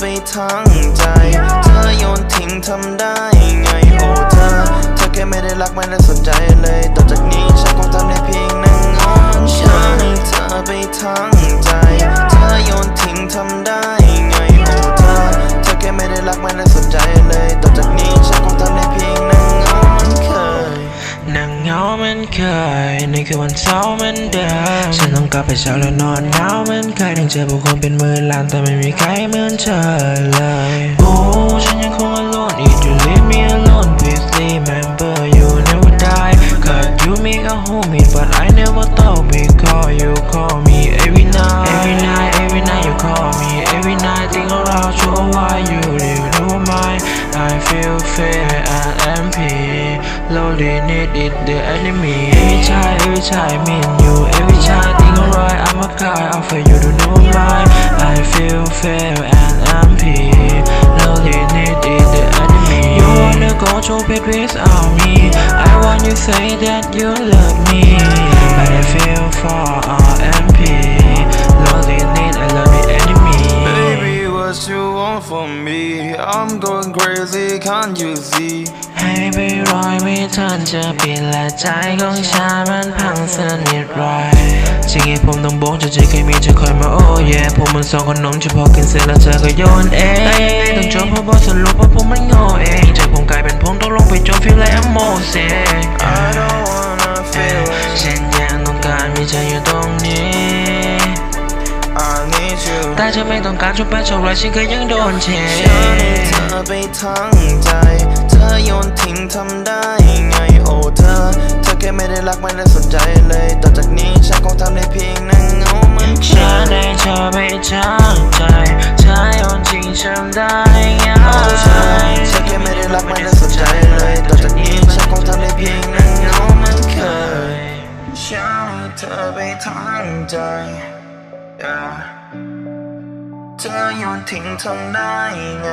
ไปทั้งใจ เธอโยนทิ้งทำได้ไง โอ้เธอ เธอแค่ไม่ได้รักไม่ได้สาเหมันเคยนี่คือวันเสาร์เหมันเดิมฉันต้องกลับไปเช้าแล้วนอนหงาวเหมันเคยต้งเจอผู้คนเป็นหมื่นล้านแต่ไม่มีใครเหมือนเธอเลยโอ้ฉันยังคง alone if you leave me alone please remember you never die cause you make a homie but I never thought we call you call me every night every night every night you call me every night think around sure why you leave no mind I feel fear and empty lonely need it the enemy every time every time meet you every time think alright I'm a guy I feel you to know mind I feel fear and empty. Lonely need it the enemy. You wanna go to bed without me. I want you say that you love me. But I feel far uh, empty. Lonely need I love the enemy. Baby, what you want from me? I'm going crazy, can't you see? ให้ไปรอยไม่ทันจะปิดและใจของฉันมันพังสนิทไรสิ่งที่ผมต้องบอกจะจะเคยมีจะคอยมาโอ้ยผมมันสองคนน้องจะพอกินเสร็จแล้วเธอก็โยนเองแต่ยังไงต้องจบเพราะบอสรุปว่าผมมันโง่เองจากผมกลายเป็นผมต้องลงไปจม feel like I'm Moses I don't wanna feel it. ฉันยังต้องการมีเธออยู่ตรงนี้แต่เธอไม่ต้องการจนไปเท่าไรฉันก็ยังโดนเทฉันให้เธอไปทั้งใจ ทำได้ไงโอ้เธอ เธอแค่ไม่ได้รักไม่ได้สนใจเลย ต่อจากนี้ฉันคงทำได้เพียงนั่งเงาเหมันเคฉันให้เธอไปทั้งใจเธอโยนทิ้งฉันได้ไงโอ้เธอเธอแค่ไม่ได้รักไม่ได้สนใจเลย ต่อจากนี้ฉันคงทำได้เพียงนั่งเงาเหมันเคยฉันให้เธอไปทั้งใจ yeah เธอโยนทิ้งทำได้ไง